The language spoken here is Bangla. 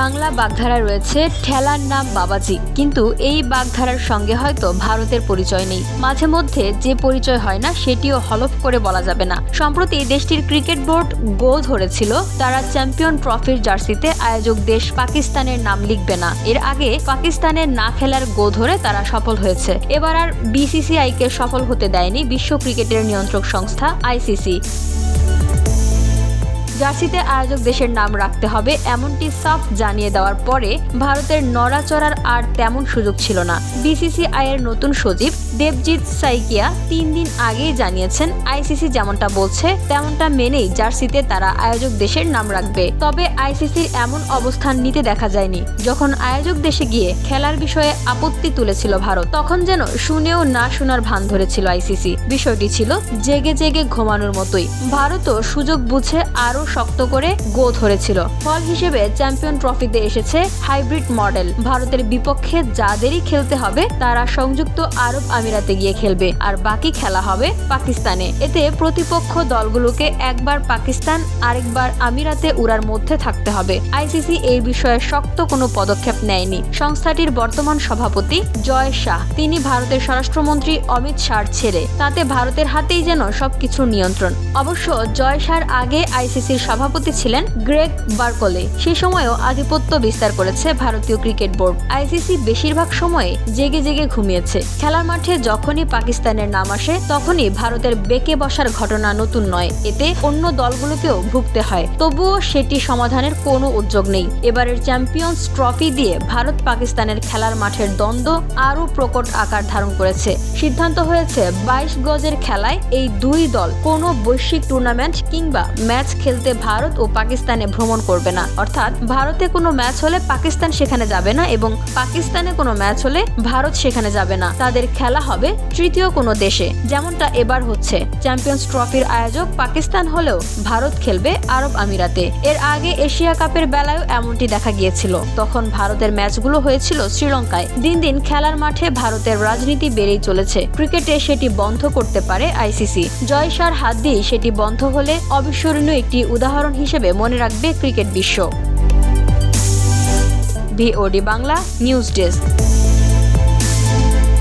বাংলা বাগধারা রয়েছে ঠেলার নাম বাবাজি। কিন্তু এই বাগধারার সঙ্গে হয়তো ভারতের পরিচয় নেই। মাঝে মধ্যে যে পরিচয় হয় না, সেটিও হলফ করে বলা যাবে না। সম্প্রতি দেশটির ক্রিকেট বোর্ড গো ধরেছিল, তারা চ্যাম্পিয়ন ট্রফির জার্সিতে আয়োজক দেশ পাকিস্তানের নাম লিখবে না। এর আগে পাকিস্তানের না খেলার গো ধরে তারা সফল হয়েছে। এবার আর বিসিসিআই কে সফল হতে দেয়নি বিশ্ব ক্রিকেটের নিয়ন্ত্রক সংস্থা আইসিসি। জার্সিতে আয়োজক দেশের নাম রাখতে হবে, এমনটি সাফ জানিয়ে দেওয়ার পরে ভারতের নড়াচড়ার আর তেমন সুযোগ ছিল না। বিসিসিআই এর নতুন সচিব দেবজিৎ সাইকিয়া তিন দিন আগেই জানিয়েছেন, আইসিসি যেমনটা বলছে, তেমনটা মেনেই জার্সিতে তারা আয়োজক দেশের নাম রাখবে। তবে আইসিসির এমন অবস্থান নিতে দেখা যায়নি। যখন আয়োজক দেশে গিয়ে খেলার বিষয়ে আপত্তি তুলেছিল ভারত, তখন যেন শুনেও না শোনার ভান ধরেছিল আইসিসি। বিষয়টি ছিল জেগে জেগে ঘুমানোর মতোই। ভারতও সুযোগ বুঝে আরও শক্ত করে গো ধরেছিল। ফল হিসেবে চ্যাম্পিয়ন ট্রফিতে এসেছে হাইব্রিড মডেল। ভারতের বিপক্ষে যাদেরই খেলতে হবে, তারা সংযুক্ত আরব আমিরাতে গিয়ে খেলবে, আর বাকি খেলা হবে পাকিস্তানে। এতে প্রতিপক্ষ দলগুলোকে একবার পাকিস্তান, আরেকবার আমিরাতে উড়ার মধ্যে থাকতে হবে। আইসিসি এই বিষয়ে শক্ত কোনো পদক্ষেপ নেয়নি। সংস্থাটির বর্তমান সভাপতি জয় শাহ। তিনি ভারতের স্বরাষ্ট্রমন্ত্রী অমিত শাহর ছেড়ে তাতে ভারতের হাতেই যেন সবকিছুর নিয়ন্ত্রণ। অবশ্য জয় শাহর আগে আইসিসির সভাপতি ছিলেন গ্রেগ বার্কলে। সে সময়ও আধিপত্য বিস্তার করেছে ভারতীয় ক্রিকেট বোর্ড। আইসিসি বেশিরভাগ সময়ে জেগে জেগে ঘুমিয়েছে। খেলার মাঠে যখনই পাকিস্তানের নাম আসে, তখনই ভারতের বেঁকে বসার ঘটনা নতুন নয়। এতে অন্য দলগুলোকেও ভুগতে হয়। তবুও সেটি সমাধানের কোনো উদ্যোগ নেই। এবারের চ্যাম্পিয়ন্স ট্রফি দিয়ে ভারত পাকিস্তানের খেলার মাঠের দ্বন্দ্ব আরও প্রকট আকার ধারণ করেছে। সিদ্ধান্ত হয়েছে বাইশ গজের খেলায় এই দুই দল কোনো বৈশ্বিক টুর্নামেন্ট কিংবা ম্যাচ খেলতে ভারত ও পাকিস্তানে ভ্রমণ করবে না। অর্থাৎ ভারতে কোনো ম্যাচ হলে পাকিস্তান সেখানে যাবে না এবং পাকিস্তানে কোনো ম্যাচ হলে ভারত সেখানে যাবে না। তাদের খেলা হবে তৃতীয় কোনো দেশে। যেমনটা এবার হচ্ছে। চ্যাম্পিয়ন্স ট্রফির আয়োজক পাকিস্তান হলেও ভারত খেলবে আরব আমিরাতে। এর আগে এশিয়া কাপের বেলায়ও এমনটি দেখা গিয়েছিল। তখন ভারতের ম্যাচগুলো হয়েছিল শ্রীলঙ্কায়। দিন দিন খেলার মাঠে ভারতের রাজনীতি বেড়েই চলেছে। ক্রিকেটে সেটি বন্ধ করতে পারে আইসিসি। জয়সার হাত দিয়ে সেটি বন্ধ হলে অবিস্মরণীয় একটি উদাহরণ হিসেবে মনে রাখবে ক্রিকেট বিশ্ব। VOD Bangla news desk.